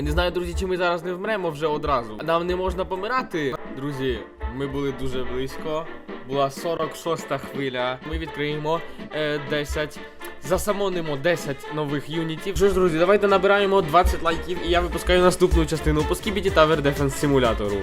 Я не знаю, друзі, чи ми зараз не вмремо вже одразу. Нам не можна помирати. Друзі, ми були дуже близько. Була 46-та хвиля. Ми відкриємо е, 10. Засамонимо 10 нових юнітів. Що ж, друзі, давайте набираємо 20 лайків, і я випускаю наступну частину по Skibidi Tower Defense симулятору.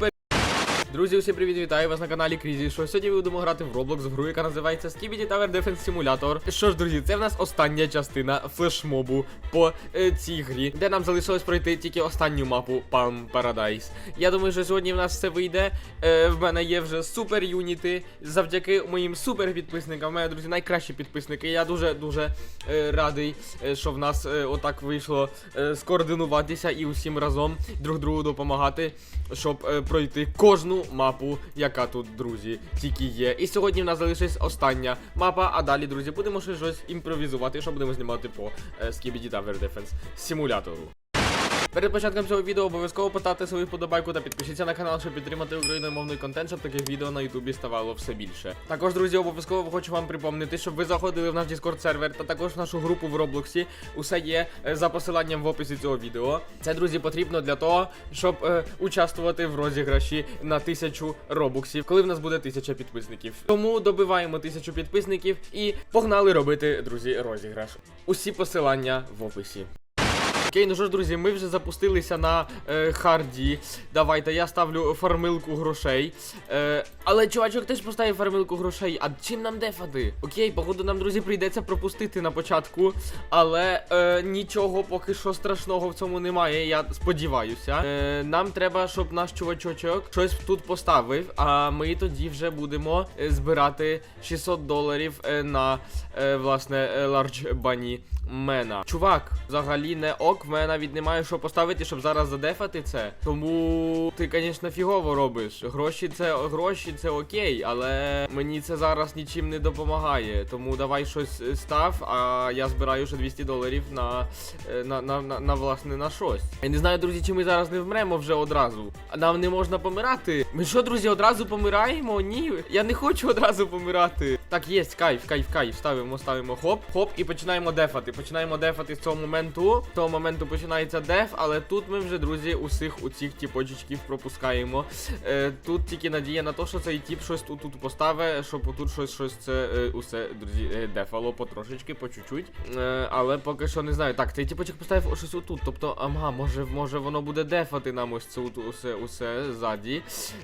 Друзі, усім привіт, вітаю вас на каналі Крізі. Що сьогодні ми будемо грати в Roblox в гру, яка називається Skibidi Tower Defense Simulator. Що ж, друзі, це в нас остання частина флешмобу по е, цій грі, де нам залишилось пройти тільки останню мапу Palm Paradise. Я думаю, що сьогодні в нас все вийде. Е, в мене є вже супер юніти. Завдяки моїм супер підписникам. У мене, друзі, найкращі підписники. Я дуже дуже е, радий, е, що в нас е, отак вийшло е, скоординуватися і усім разом друг другу допомагати, щоб е, пройти кожну мапу, яка тут, друзі, тільки є. І сьогодні в нас залишилась остання мапа. А далі, друзі, будемо ще щось імпровізувати, що будемо знімати по е, Skibidi Tower симулятору. Перед початком цього відео обов'язково поставте свою вподобайку та підпишіться на канал, щоб підтримати україномовний контент, щоб таких відео на Ютубі ставало все більше. Також, друзі, обов'язково хочу вам припомнити, щоб ви заходили в наш Discord сервер та також в нашу групу в Роблоксі. Усе є е, за посиланням в описі цього відео. Це, друзі, потрібно для того, щоб е, участвувати в розіграші на тисячу робоксів, коли в нас буде тисяча підписників. Тому добиваємо тисячу підписників і погнали робити, друзі, розіграш. Усі посилання в описі. Окей, ну що ж, друзі, ми вже запустилися на е, харді. Давайте я ставлю фармилку грошей. Е, але чувачок теж поставив фармилку грошей. А чим нам дефати? Окей, походу нам, друзі, прийдеться пропустити на початку. Але е, нічого поки що страшного в цьому немає, я сподіваюся. Е, нам треба, щоб наш чувачочок щось тут поставив. А ми тоді вже будемо е, збирати 600 доларів е, на е, власне е, Large Bunny Мена. Чувак, взагалі не ок, в мене навіть немає що поставити, щоб зараз задефати це. Тому ти, звісно, фігово робиш. Гроші це гроші, це окей, але мені це зараз нічим не допомагає. Тому давай щось е, став, а я збираю ще 200 доларів на, е, на, на, на, на власне на щось. Я не знаю, друзі, чи ми зараз не вмремо вже одразу. Нам не можна помирати. Ми що, друзі, одразу помираємо? Ні, я не хочу одразу помирати. Так, є, кайф, кайф, кайф. Ставимо, ставимо хоп, хоп, і починаємо дефати. Починаємо дефати з цього моменту. З того моменту починається деф, але тут ми вже, друзі, усіх у цих тіпочечків пропускаємо. Е, тут тільки надія на те, що цей тіп щось тут, поставить, щоб тут щось щось це е, усе, друзі, е, дефало потрошечки, по чуть-чуть. Е, але поки що не знаю. Так, цей тіпочок поставив щось отут. Тобто, ага, може, може воно буде дефати нам ось це усе, усе ззаді.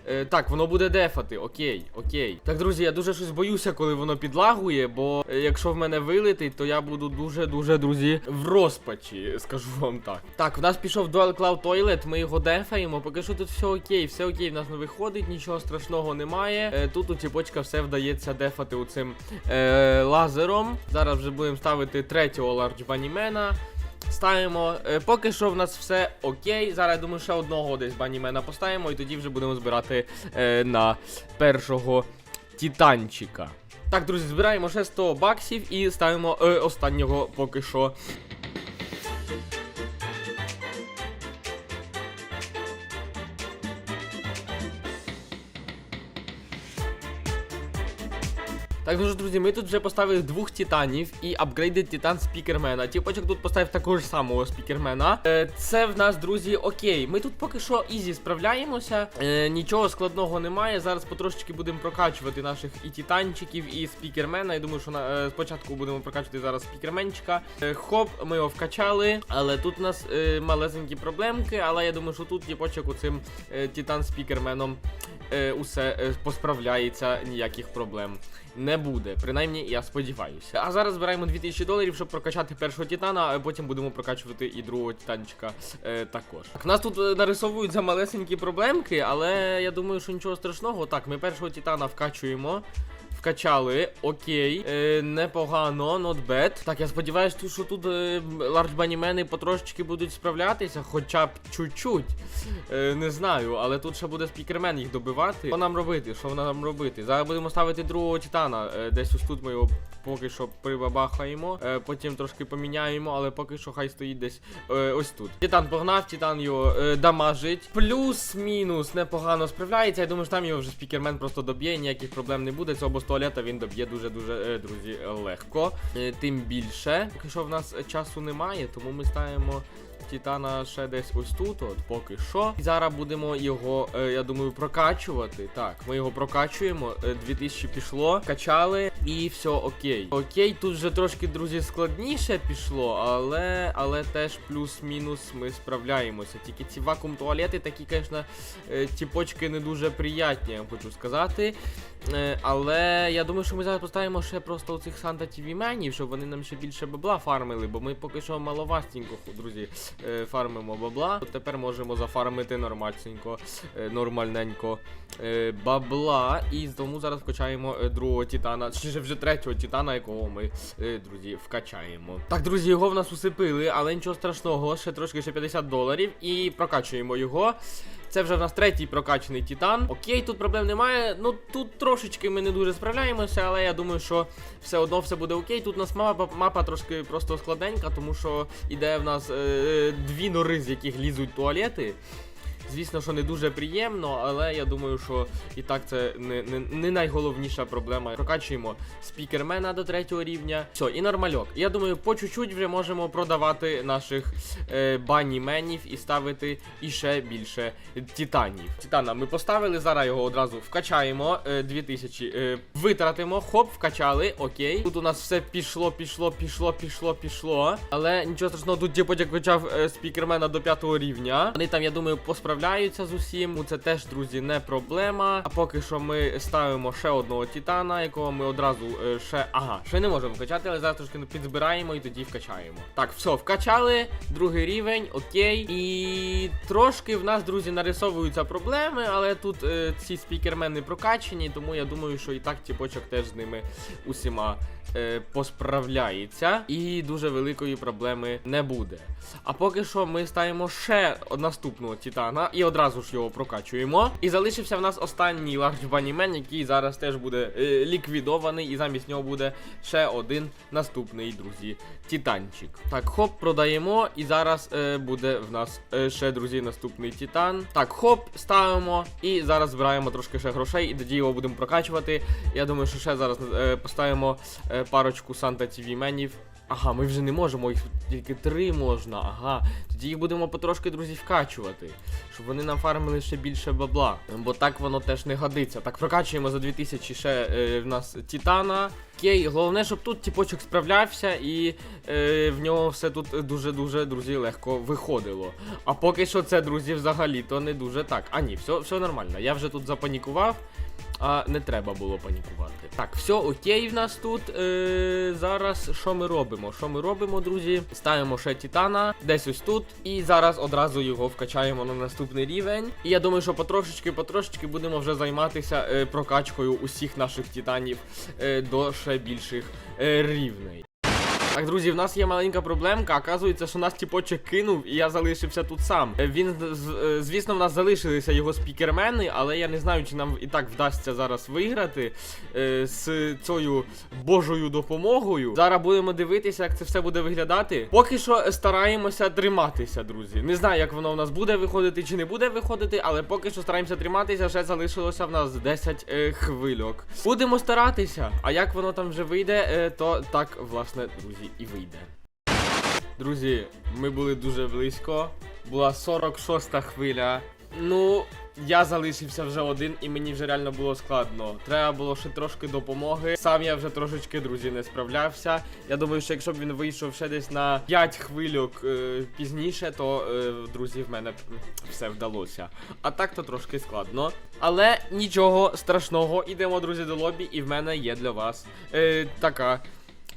Е, так, воно буде дефати, окей, окей. Так, друзі, я дуже щось боюся, коли воно підлагує, бо е, якщо в мене вилетить, то я буду дуже-дуже, друзі, в розпачі, скажу вам так. Так, в нас пішов Dual Cloud Toilet, ми його дефаємо. Поки що тут все окей, все окей, в нас не виходить, нічого страшного немає. Е, тут у ціпочка все вдається дефати цим е, лазером. Зараз вже будемо ставити третього Large Bunnyman. Ставимо. Е, поки що в нас все окей. Зараз я думаю, ще одного десь банімена поставимо, і тоді вже будемо збирати е, на першого титанчика. Так, друзі, збираємо ще 100 баксів і ставимо е, останнього поки що. Так, ну друзі, ми тут вже поставили двох титанів і апгрейдед титан спікермена. Тіпочок тут поставив такого ж самого спікермена. Е, це в нас, друзі, окей. Ми тут поки що ізі справляємося. Е, нічого складного немає. Зараз потрошечки будемо прокачувати наших і титанчиків, і спікермена. Я думаю, що на, е, спочатку будемо прокачувати зараз спікерменчика. Е, хоп, ми його вкачали. Але тут у нас е, малесенькі проблемки. Але я думаю, що тут тіпочок у цим е, титан спікерменом е, усе е, посправляється, ніяких проблем не буде. Принаймні, я сподіваюся. А зараз збираємо 2000 доларів, щоб прокачати першого титана, а потім будемо прокачувати і другого титанчика е, також. Так, нас тут нарисовують за малесенькі проблемки, але я думаю, що нічого страшного. Так, ми першого титана вкачуємо. Вкачали, окей, е, непогано, not bad. Так, я сподіваюся, що тут е, Bunnymen потрошечки будуть справлятися, хоча б чуть-чуть. Е, не знаю, але тут ще буде спікермен їх добивати. Що нам робити? Що нам робити? Зараз будемо ставити другого титана. Е, десь ось тут ми його поки що прибабахаємо. Е, потім трошки поміняємо, але поки що хай стоїть десь е, ось тут. Титан погнав, титан його е, дамажить. Плюс-мінус непогано справляється. Я думаю, що там його вже спікермен просто доб'є, ніяких проблем не буде. Цього з туалета він доб'є дуже-дуже, друзі, легко. Тим більше. Поки що в нас часу немає, тому ми ставимо Титана ще десь ось тут, от поки що. І зараз будемо його, я думаю, прокачувати. Так, ми його прокачуємо. Е, 2000 пішло, качали і все окей. Окей, тут вже трошки, друзі, складніше пішло, але але теж плюс-мінус ми справляємося. Тільки ці вакуум туалети такі, звісно, е, ті почки не дуже приятні, я вам хочу сказати. Е, Але я думаю, що ми зараз поставимо ще просто оцих Санта TV менів, щоб вони нам ще більше бабла фармили, бо ми поки що маловастенько, друзі, е, фармимо бабла. Тепер можемо зафармити нормальненько, нормальненько бабла. І тому зараз вкачаємо другого титана, чи ж вже третього титана, якого ми, е, друзі, вкачаємо. Так, друзі, його в нас усипили, але нічого страшного, ще трошки ще 50 доларів і прокачуємо його. Це вже в нас третій прокачаний Титан. Окей, тут проблем немає. Ну тут трошечки ми не дуже справляємося, але я думаю, що все одно все буде окей. Тут у нас мапа, мапа трошки просто складненька, тому що іде в нас е, дві нори, з яких лізуть туалети. Звісно, що не дуже приємно, але я думаю, що і так це не, не, не найголовніша проблема. Прокачуємо спікермена до третього рівня. Все, і нормальок. Я думаю, по чуть-чуть вже можемо продавати наших е, баніменів і ставити іще більше титанів. Титана ми поставили, зараз його одразу вкачаємо. Е, 2000 е, витратимо, хоп, вкачали. Окей. Тут у нас все пішло, пішло, пішло, пішло, пішло. Але нічого страшного, тут Діпоть як качав е, спікермена до п'ятого рівня. Вони там, я думаю, посправляються з усім. Ну, Це теж, друзі, не проблема. А поки що ми ставимо ще одного титана, якого ми одразу е, ще. Ага, ще не можемо вкачати, але зараз трошки підзбираємо і тоді вкачаємо. Так, все, вкачали. Другий рівень, окей. І трошки в нас, друзі, нарисовуються проблеми, але тут е, ці спікермени прокачені, тому я думаю, що і так тіпочок теж з ними усіма е, посправляється. І дуже великої проблеми не буде. А поки що ми ставимо ще наступного титана і одразу ж його прокачуємо. І залишився в нас останній Bunny Man, який зараз теж буде е, ліквідований, і замість нього буде ще один наступний, друзі, титанчик. Так, хоп, продаємо, і зараз е, буде в нас е, ще, друзі, наступний титан. Так, хоп, ставимо, і зараз збираємо трошки ще грошей, і тоді його будемо прокачувати. Я думаю, що ще зараз е, поставимо е, парочку Санта TV менів. Ага, ми вже не можемо, їх тільки три можна. Ага. Тоді їх будемо потрошки, друзі, вкачувати. Щоб вони нам фармили ще більше бабла. Бо так воно теж не годиться. Так, прокачуємо за 2000 ще е, в нас Титана. Окей, головне, щоб тут тіпочок справлявся і е, в нього все тут дуже-дуже, друзі, легко виходило. А поки що це, друзі, взагалі, то не дуже так. А ні, все, все нормально. Я вже тут запанікував. А не треба було панікувати. Так, все окей в нас тут. Е, зараз що ми робимо? Що ми робимо, друзі? Ставимо ще Титана, десь ось тут. І зараз одразу його вкачаємо на наступний рівень. І я думаю, що потрошечки-потрошечки будемо вже займатися е, прокачкою усіх наших титанів е, до ще більших е, рівней. Так, друзі, в нас є маленька проблемка. Оказується, що нас тіпочек кинув, і я залишився тут сам. Е, Він, е, звісно, в нас залишилися його спікермени, але я не знаю, чи нам і так вдасться зараз виграти е, з цією божою допомогою. Зараз будемо дивитися, як це все буде виглядати. Поки що стараємося триматися, друзі. Не знаю, як воно в нас буде виходити чи не буде виходити, але поки що стараємося триматися. Ще залишилося в нас 10 е, хвильок. Будемо старатися. А як воно там вже вийде, то так, власне, друзі, і вийде. Друзі, ми були дуже близько. Була 46-та хвиля. Ну, я залишився вже один, і мені вже реально було складно. Треба було ще трошки допомоги. Сам я вже трошечки, друзі, не справлявся. Я думаю, що якщо б він вийшов ще десь на 5 хвильок е, пізніше, то, е, друзі, в мене все вдалося. А так то трошки складно. Але нічого страшного. Ідемо, друзі, до лобі, і в мене є для вас е, така.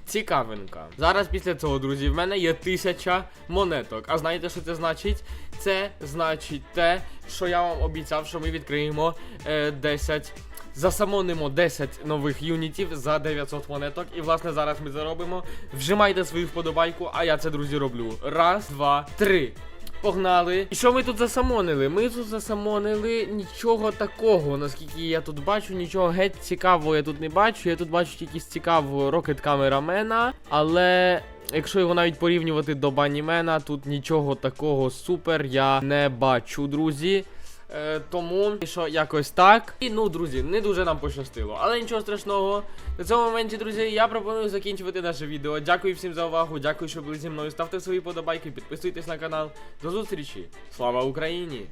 Цікавинка. Зараз після цього, друзі, в мене є тисяча монеток. А знаєте, що це значить? Це значить те, що я вам обіцяв, що ми відкриємо е, 10. Засамонимо 10 нових юнітів за 900 монеток. І власне зараз ми заробимо. Вжимайте свою вподобайку, а я це, друзі, роблю. Раз, два, три. Погнали. І що ми тут засамонили? Ми тут засамонили нічого такого. Наскільки я тут бачу, нічого геть цікавого я тут не бачу. Я тут бачу тільки цікавого рокет камерамена. Але. Якщо його навіть порівнювати до банімена, тут нічого такого супер я не бачу, друзі. Е, тому що якось так. І ну, друзі, не дуже нам пощастило. Але нічого страшного. На цьому моменті, друзі, я пропоную закінчувати наше відео. Дякую всім за увагу. Дякую, що були зі мною. Ставте свої подобайки, підписуйтесь на канал. До зустрічі. Слава Україні!